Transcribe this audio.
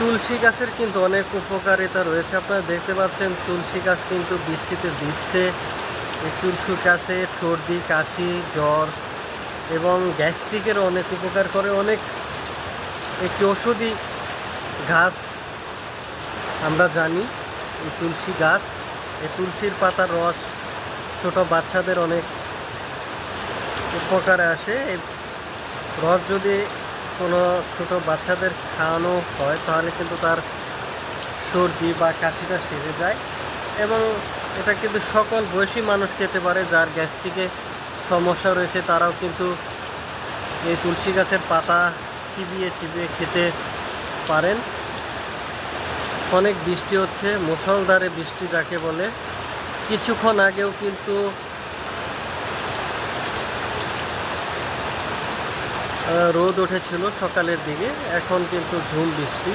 তুলসী গাছের কিন্তু অনেক উপকারিতা রয়েছে। আপনারা দেখতে পাচ্ছেন তুলসী গাছ কিন্তু বৃষ্টিতে দিচ্ছে এই তুলসী গাছে সর্দি, কাশি, জ্বর এবং গ্যাস্ট্রিকের অনেক উপকার করে। অনেক একটি ওষুধি গাছ আমরা জানি, এই তুলসী গাছ। এই তুলসীর পাতার রস ছোট বাচ্চাদের অনেক উপকারে আসে। রস যদি কোনো ছোট বাচ্চাদের খাওয়ানো হয়, তাহলে কিন্তু তার সর্দি বা কাশিটা সেরে যায় এবং এটা কিন্তু সকল বয়সী মানুষ খেতে পারে যার গ্যাস্ট্রিকে সমস্যা রয়েছে, তারাও কিন্তু এই তুলসী গাছের পাতা চিবিয়ে চিবিয়ে খেতে পারেন। অনেক বৃষ্টি হচ্ছে মুসলধারে বৃষ্টি যাকে বলে। কিছুক্ষণ আগেও কিন্তু রোদ উঠেছিল সকালের দিকে। এখন কিন্তু ঝুম বৃষ্টি।